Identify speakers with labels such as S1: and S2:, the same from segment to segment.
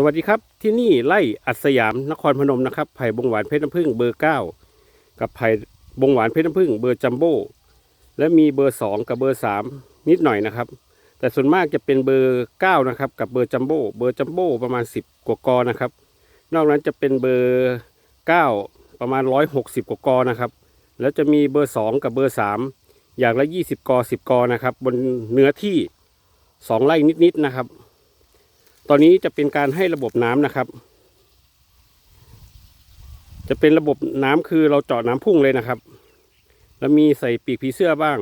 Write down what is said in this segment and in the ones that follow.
S1: สวัสดีครับที่นี่ไล่อัสยามนครพนมนะครับไผ่บงหวานเพชรน้ำผึ้งเบอร์เก้ากับไผ่บงหวานเพชรน้ำผึ้งเบอร์จัมโบ้และมีเบอร์สองกับเบอร์สามนิดหน่อยนะครับ แต่ส่วนมากจะเป็นเบอร์เก้านะครับกับเบอร์จัมโบ้เบอร์จัมโบ้ประมาณสิบกว่ากอนะครับ นอกนั้นจะเป็นเบอร์เก้าประมาณร้อยหกสิบกว่ากอนะครับ แล้วจะมีเบอร์สองกับเบอร์สามอย่างละยี่สิบกอสิบกอนะครับบนเนื้อที่สองไร่นิดๆนะครับ ตอนนี้จะเป็นการให้ระบบน้ำนะครับ จะเป็นระบบน้ำคือเราเจาะน้ำพุ่งเลยนะครับ แล้วมีใส่ปีกผีเสื้อบ้าง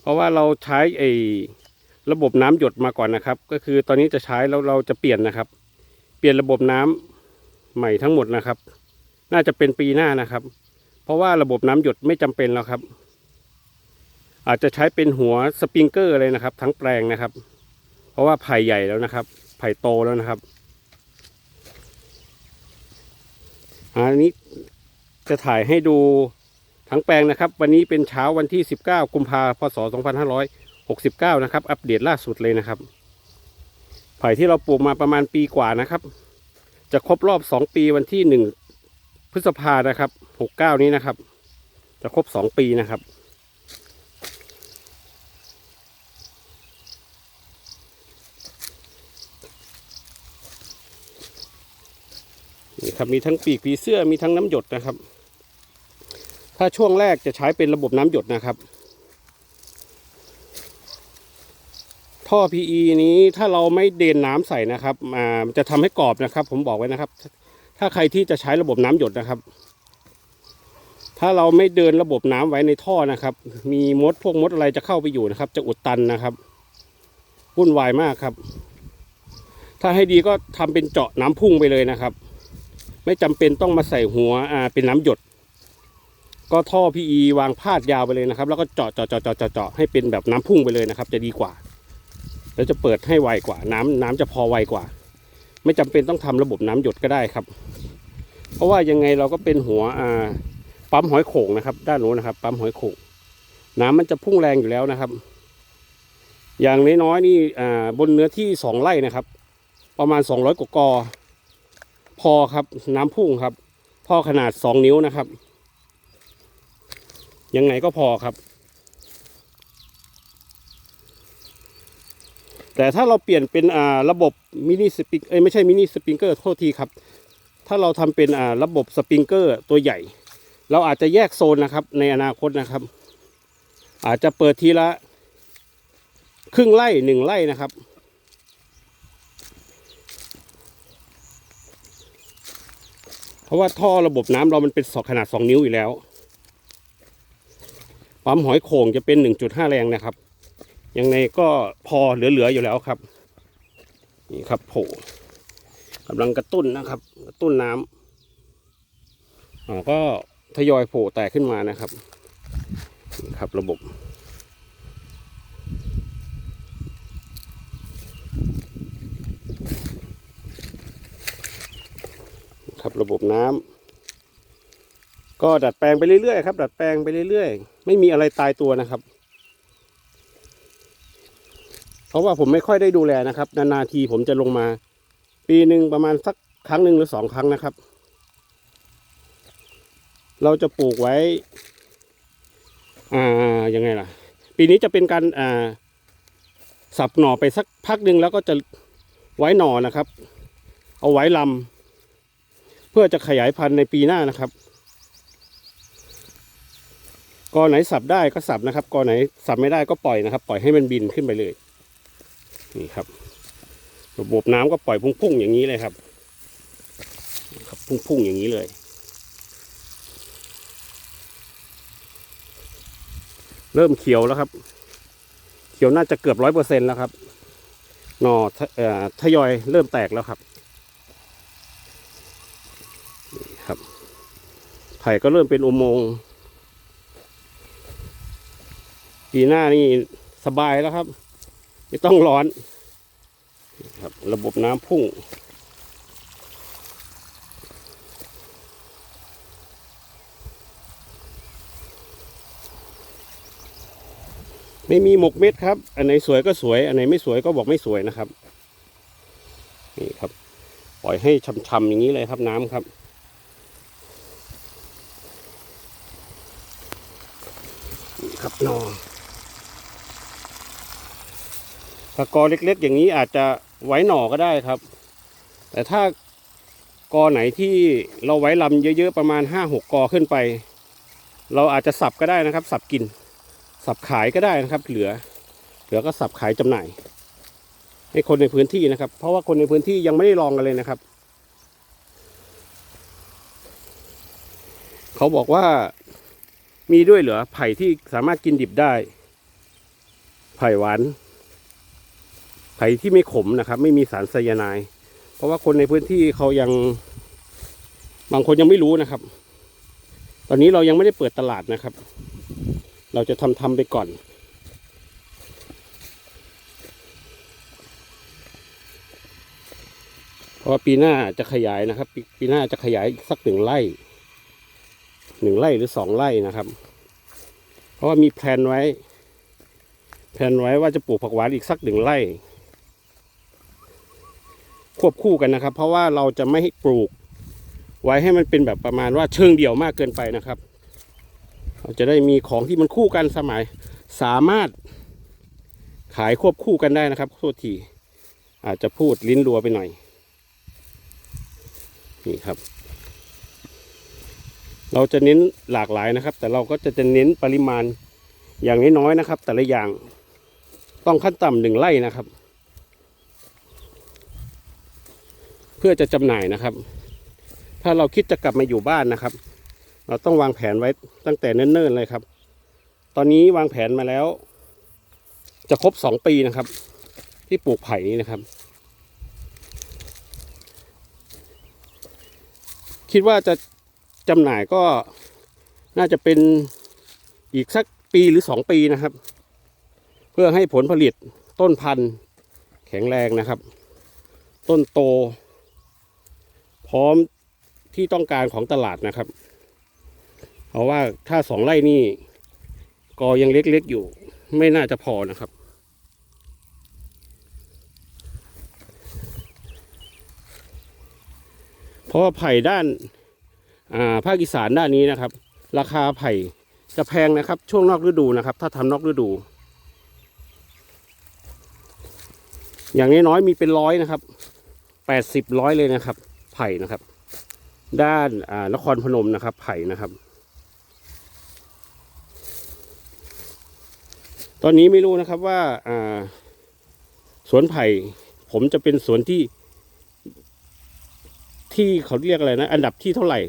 S1: เพราะว่าเราใช้ไอ้ระบบน้ำหยดมาก่อนนะครับ ก็คือตอนนี้จะใช้แล้วเราจะเปลี่ยนนะครับ เปลี่ยนระบบน้ำใหม่ทั้งหมดนะครับ น่าจะเป็นปีหน้านะครับ เพราะว่าระบบน้ำหยดไม่จำเป็นแล้วครับ อาจจะใช้เป็นหัวสปริงเกอร์เลยนะครับ ทั้งแปลงนะครับ เพราะว่าไผ่ใหญ่แล้วนะครับ ไผ่โตแล้วนะครับอันนี้จะถ่ายให้ดูทั้งแปลงนะครับ วันนี้เป็นเช้าวันที่ 19 กุมภาพศ 2569 นะครับ อัปเดตล่าสุดเลยนะครับ ไผ่ที่เราปลูกมาประมาณปีกว่านะครับ จะครบรอบ 2 ปีวันที่ 1 พฤษภานะครับ 69 นี้นะครับ จะครบ 2 ปีนะครับ นี่ครับมีทั้งปีกผีเสื้อมีทั้งน้ำหยดนะครับ ถ้าช่วงแรกจะใช้เป็นระบบน้ำหยดนะครับ ท่อ PE นี้ถ้าเราไม่เดนน้ำใส่นะครับอ่าจะทำให้กรอบนะครับ ผมบอกไว้นะครับ ถ้าใครที่จะใช้ระบบน้ำหยดนะครับ ถ้าเราไม่เดินระบบน้ำไว้ในท่อนะครับ มีมดพวกมดอะไรจะเข้าไปอยู่นะครับ จะอุดตันนะครับวุ่นวายมากครับ ถ้าให้ดีก็ทำเป็นเจาะน้ำพุ่งไปเลยนะครับ ไม่จำเป็นต้องมาใส่หัวอ่าเป็นน้ำหยด ก็ท่อ PE วางพาดยาวไปเลยนะครับ แล้วก็เจาะเจาะเจาะเจาะเจาะเจาะให้เป็นแบบน้ำพุ่งไปเลยนะครับ จะดีกว่า แล้วจะเปิดให้ไวกว่า น้ำน้ำจะพอไวกว่า ไม่จำเป็นต้องทำระบบน้ำหยดก็ได้ครับ เพราะว่ายังไงเราก็เป็นหัวอ่าปั๊มหอยโข่งนะครับ ด้านโน้นนะครับ ปั๊มหอยโข่งน้ำมันจะพุ่งแรงอยู่แล้วนะครับ อย่างน้อยๆนี่อ่าบนเนื้อที่สองไร่นะครับ ประมาณสองร้อยกว่ากอ พอครับน้ำพุ่งครับ ท่อขนาดสองนิ้วนะครับ ยังไงก็พอครับ แต่ถ้าเราเปลี่ยนเป็นอ่าระบบมินิสปริงเอ้ยไม่ใช่มินิสปริงเกอร์โทษทีครับ ถ้าเราทำเป็นอ่าระบบสปริงเกอร์ตัวใหญ่ เราอาจจะแยกโซนนะครับในอนาคตนะครับ อาจจะเปิดทีละครึ่งไร่หนึ่งไร่นะครับ เพราะว่าท่อระบบน้ำเรามันเป็นสอขนาด 2 นิ้วอยู่แล้ว ปั๊มหอยโข่งจะเป็น 1.5 แรงนะครับ ยังไงก็พอเหลือๆอยู่แล้วครับ นี่ครับโผล่กำลังกระตุ้นนะครับ กระตุ้นน้ำอ่าก็ทยอยโผล่แตกขึ้นมานะครับนี่ครับระบบ ครับ ระบบน้ำก็ดัดแปลงไปเรื่อยๆครับดัดแปลงไปเรื่อยๆ ไม่มีอะไรตายตัวนะครับ เพราะว่าผมไม่ค่อยได้ดูแลนะครับ นานๆทีผมจะลงมา ปีหนึ่งประมาณสักครั้งหนึ่งหรือสองครั้งนะครับ เราจะปลูกไว้ อ่ายังไงล่ะ ปีนี้จะเป็นการอ่าสับหน่อไปสักพักหนึ่งแล้วก็จะไว้หน่อนะครับ เอาไว้ลำ เพื่อจะขยายพันธุ์ในปีหน้านะครับกอไหนสับได้ก็สับนะครับกอไหนสับไม่ได้ก็ปล่อยนะครับ ปล่อยให้มันบินขึ้นไปเลย นี่ครับ ระบบน้ำก็ปล่อยพุ่งๆอย่างนี้เลยครับครับ พุ่งๆอย่างนี้เลยเริ่มเขียวแล้วครับ เขียวน่าจะเกือบร้อยเปอร์เซ็นแล้วครับ หนอเอ่อทยอยเริ่มแตกแล้วครับ ผ่ก็เริ่มเป็นอุโมงค์ปีหน้านี่สบายแล้วครับ ไม่ต้องร้อนครับ ระบบน้ำพุ่ง ไม่มีหมกเม็ดครับ อันไหนสวยก็สวย อันไหนไม่สวยก็บอกไม่สวยนะครับ นี่ครับ ปล่อยให้ช่ำๆอย่างนี้เลยครับน้ำครับ นี่ครับนอ ถ้ากอเล็กๆ อย่างนี้อาจจะไว้หน่อก็ได้ครับ แต่ถ้ากอไหนที่เราไว้ลำเยอะๆประมาณห้าหกกอขึ้นไป เราอาจจะสับก็ได้นะครับ สับกิน สับขายก็ได้นะครับ เหลือ เหลือก็สับขายจำหน่าย ให้คนในพื้นที่นะครับ เพราะว่าคนในพื้นที่ยังไม่ได้ลองกันเลยนะครับ เขาบอกว่ามีด้วยเหรอไผ่ที่สามารถกินดิบได้ ไผ่หวาน ไผ่ที่ไม่ขมนะครับ ไม่มีสารไซยาไนด์เพราะว่าคนในพื้นที่เขายัง บางคนยังไม่รู้นะครับ ตอนนี้เรายังไม่ได้เปิดตลาดนะครับ เราจะทำทำไปก่อนเพราะว่าปีหน้าจะขยายนะครับปีปีหน้าจะขยายอีกสักหนึ่งไร่หนึ่งไร่หรือสองไร่นะครับ เพราะว่ามีแพลนไว้ แพลนไว้ว่าจะปลูกผักหวานอีกสักหนึ่งไร่ ควบคู่กันนะครับ เพราะว่าเราจะไม่ให้ปลูก ไว้ให้มันเป็นแบบประมาณว่าเชิงเดี่ยวมากเกินไปนะครับ เราจะได้มีของที่มันคู่กันสมัยสามารถขายควบคู่กันได้นะครับโทษทีอาจจะพูดลิ้นรัวไปหน่อย นี่ครับ เราจะเน้นหลากหลายนะครับ แต่เราก็จะจะเน้นปริมาณอย่างน้อยๆนะครับ แต่ละอย่างต้องขั้นต่ำหนึ่งไร่นะครับ เพื่อจะจำหน่ายนะครับ ถ้าเราคิดจะกลับมาอยู่บ้านนะครับ เราต้องวางแผนไว้ตั้งแต่เนิ่นๆเลยครับ ตอนนี้วางแผนมาแล้ว จะครบสองปีนะครับ ที่ปลูกไผ่นี้นะครับ คิดว่าจะจำหน่ายก็น่าจะเป็นอีกสักปีหรือสองปีนะครับ เพื่อให้ผลผลิตต้นพันธุ์แข็งแรงนะครับ ต้นโต ร้อมที่ต้องการของตลาดนะครับ เพราะว่าถ้าสองไร่นี่กอยังเล็กๆอยู่ ไม่น่าจะพอนะครับ เพราะว่าไผ่ด้านาภาคอีสานด้านนี้นะครับ ราคาไผ่จะแพงนะครับ ช่วงนอกฤดูนะครับ ถ้าทำนอกฤดู อย่างน้อยๆมีเป็นร้อยนะครับแปดสิบร้อยเลยนะครับ ไผ่นะครับ ด้านนครพนมนะครับ ไผ่นะครับ ตอนนี้ไม่รู้นะครับว่าอ่าสวนไผ่ ผมจะเป็นสวนที่ ที่เขาเรียกอะไรนะ อันดับที่เท่าไหร่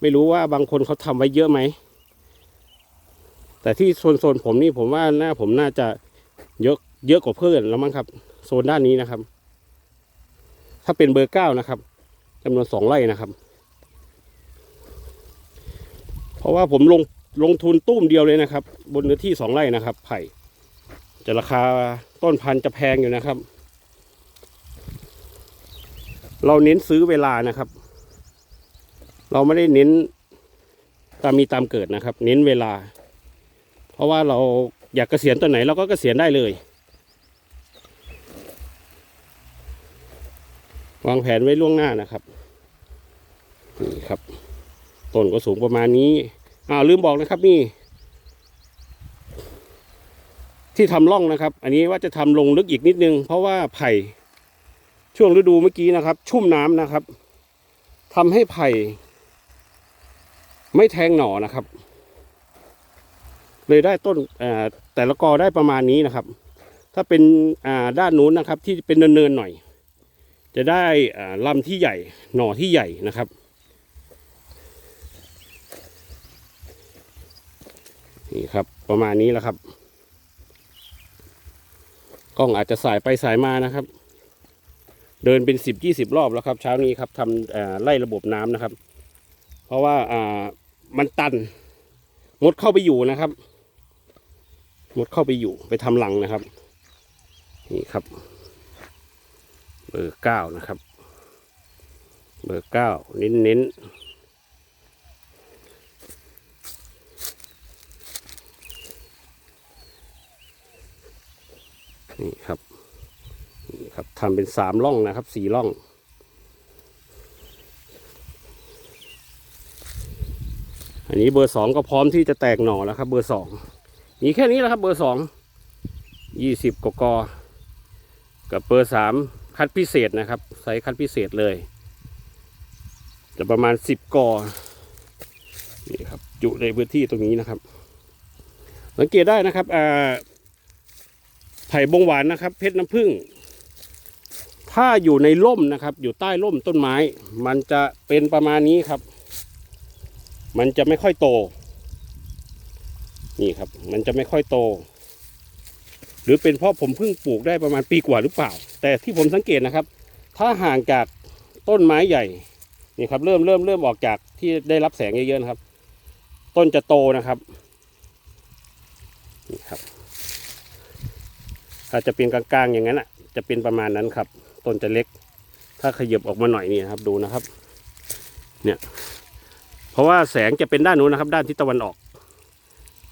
S1: ไม่รู้ว่าบางคนเขาทำไว้เยอะไหม แต่ที่โซนโซนผมนี่ผมว่าหน้าผมน่าจะเยอะเยอะกว่าเพื่อนแล้วมั้งครับ โซนด้านนี้นะครับ ถ้าเป็นเบอร์เก้านะครับ จำนวนสองไร่นะครับ เพราะว่าผมลงลงทุนตุ้มเดียวเลยนะครับ บนเนื้อที่สองไร่นะครับ ไผ่จะราคาต้นพันธุ์จะแพงอยู่นะครับ เราเน้นซื้อเวลานะครับ เราไม่ได้เน้นตามมีตามเกิดนะครับ เน้นเวลา เพราะว่าเราอยากเกษียณตอนไหนเราก็เกษียณได้เลย วางแผนไว้ล่วงหน้านะครับนี่ครับต้นก็สูงประมาณนี้อ้าวลืมบอกนะครับนี่ ที่ทำร่องนะครับ อันนี้ว่าจะทำลงลึกอีกนิดนึง เพราะว่าไผ่ช่วงฤดูเมื่อกี้นะครับ ชุ่มน้ำนะครับทำให้ไผ่ไม่แทงหน่อนะครับ เลยได้ต้นอ่าแต่ละกอได้ประมาณนี้นะครับ ถ้าเป็นอ่าด้านนู้นนะครับ ที่เป็นเนินๆหน่อย จะได้ลำที่ใหญ่หน่อที่ใหญ่นะครับนี่ครับประมาณนี้แหละครับกล้องอาจจะสายไปสายมานะครับ เดินเป็นสิบยี่สิบรอบแล้วครับ เช้านี้ครับทำไล่ระบบน้ำนะครับ เพราะว่าอ่ามันตันมดเข้าไปอยู่นะครับมดเข้าไปอยู่ไปทำรังนะครับ นี่ครับ เบอร์เก้านะครับ เบอร์เก้าเน้นเน้นนี่ครับนี่ครับทำเป็นสามล่องนะครับสี่ล่องอันนี้เบอร์สองก็พร้อมที่จะแตกหน่อแล้วครับ เบอร์สองมีแค่นี้แล้วครับ เบอร์สองยี่สิบกกกับเบอร์สาม คัดพิเศษนะครับไซส์คัดพิเศษเลยจะประมาณสิบกอนี่ครับอยู่ในพื้นที่ตรงนี้นะครับ สังเกตได้นะครับอ่าไผ่บงหวานนะครับ เพชรน้ำผึ้งถ้าอยู่ในร่มนะครับ อยู่ใต้ร่มต้นไม้ มันจะเป็นประมาณนี้ครับ มันจะไม่ค่อยโต นี่ครับ มันจะไม่ค่อยโต หรือเป็นเพราะผมเพิ่งปลูกได้ประมาณปีกว่าหรือเปล่า แต่ที่ผมสังเกตนะครับ ถ้าห่างจากต้นไม้ใหญ่นี่ครับเริ่มเริ่มเริ่มออกจากที่ได้รับแสงเยอะๆนะครับ ต้นจะโตนะครับนี่ครับถ้าจะเป็นกลางๆอย่างนั้นอะ จะเป็นประมาณนั้นครับ ต้นจะเล็ก ถ้าขยับออกมาหน่อยนี่นครับดูนะครับ เนี่ยเพราะว่าแสงจะเป็นด้านนู้นนะครับ ด้านทิศตะวันออก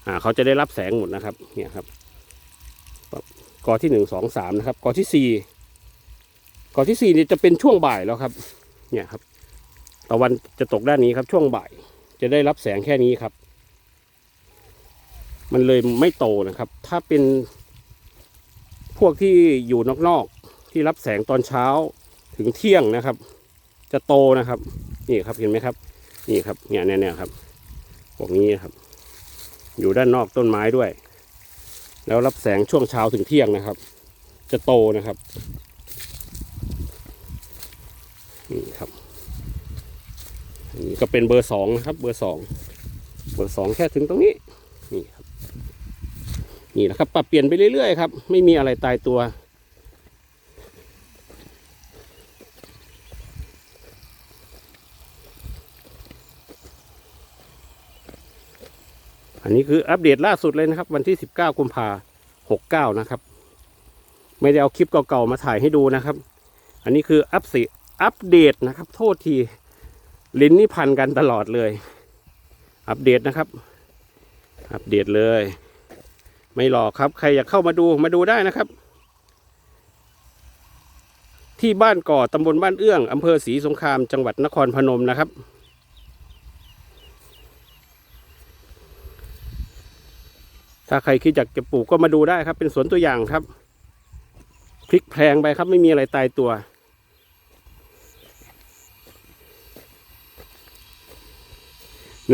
S1: อ่าเขาจะได้รับแสงหมดนะครับ เนี่ยครับกอที่หนึ่งสองสามนะครับกอที่สี่ ก่อนที่สี่นี่จะเป็นช่วงบ่ายแล้วครับ เนี่ยครับตะวันจะตกด้านนี้ครับ ช่วงบ่าย จะได้รับแสงแค่นี้ครับ มันเลยไม่โตนะครับ ถ้าเป็นพวกที่อยู่นอกๆที่รับแสงตอนเช้าถึงเที่ยงนะครับ จะโตนะครับ นี่ครับเห็นไหมครับ นี่ครับเนี่ยเนี่ยเนี่ยครับพวกนี้ครับ อยู่ด้านนอกต้นไม้ด้วย แล้วรับแสงช่วงเช้าถึงเที่ยงนะครับ จะโตนะครับ นี่ครับอันนี้ก็เป็นเบอร์สองนะครับ เบอร์สองเบอร์สองแค่ถึงตรงนี้นี่ครับนี่นะครับปรับเปลี่ยนไปเรื่อยๆครับ ไม่มีอะไรตายตัวอันนี้คืออัปเดตล่าสุดเลยนะครับ วันที่ 19 กุมภาหกเก้านะครับ ไม่ได้เอาคลิปเก่าๆมาถ่ายให้ดูนะครับ อันนี้คืออัปสิ อัปเดตนะครับ โทษที ลิ้นนี่พันกันตลอดเลย อัปเดตนะครับ อัปเดตเลย ไม่หลอกครับ ใครอยากเข้ามาดูมาดูได้นะครับ ที่บ้านก่อตำบลบ้านเอื้องอำเภอศรีสงครามจังหวัดนครพนมนะครับถ้าใครคิดอยากจะปลูกก็มาดูได้ครับ เป็นสวนตัวอย่างครับ พลิกแพลงไปครับไม่มีอะไรตายตัว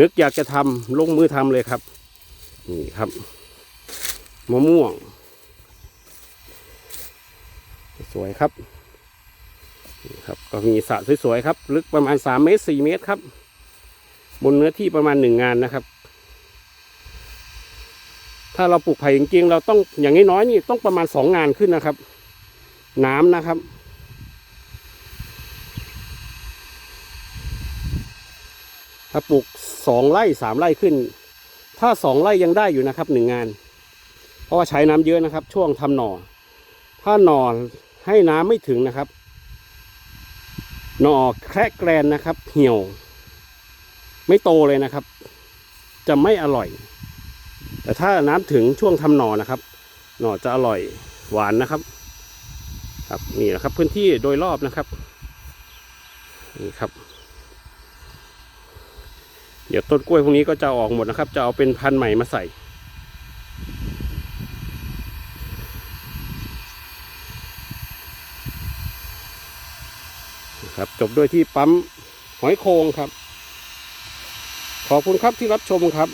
S1: นึกอยากจะทำลงมือทำเลยครับ นี่ครับมะม่วง สวยครับนี่ครับ ก็มีสระสวยๆครับ ลึกประมาณสามเมตรสี่เมตรครับ บนเนื้อที่ประมาณหนึ่งงานนะครับ ถ้าเราปลูกไผ่จริงๆเราต้องอย่างน้อยๆนี่ต้องประมาณสองงานขึ้นนะครับ น้ำนะครับ ถ้าปลูกสองไร่สามไร่ขึ้น ถ้าสองไร่ยังได้อยู่นะครับหนึ่งงาน เพราะว่าใช้น้ำเยอะนะครับ ช่วงทำหน่อ ถ้าหน่อให้น้ำไม่ถึงนะครับ หน่อแคระแกรนนะครับ เหี่ยว ไม่โตเลยนะครับ จะไม่อร่อย แต่ถ้าน้ำถึงช่วงทำหน่อนะครับ หน่อจะอร่อยหวานนะครับ ครับนี่แหละครับพื้นที่โดยรอบนะครับนี่ครับ เดี๋ยวต้นกล้วยพวกนี้ก็จะออกหมดนะครับ จะเอาเป็นพันธุ์ใหม่มาใส่ ครับจบด้วยที่ปั๊มหอยโคงครับ ขอบคุณครับที่รับชมครับ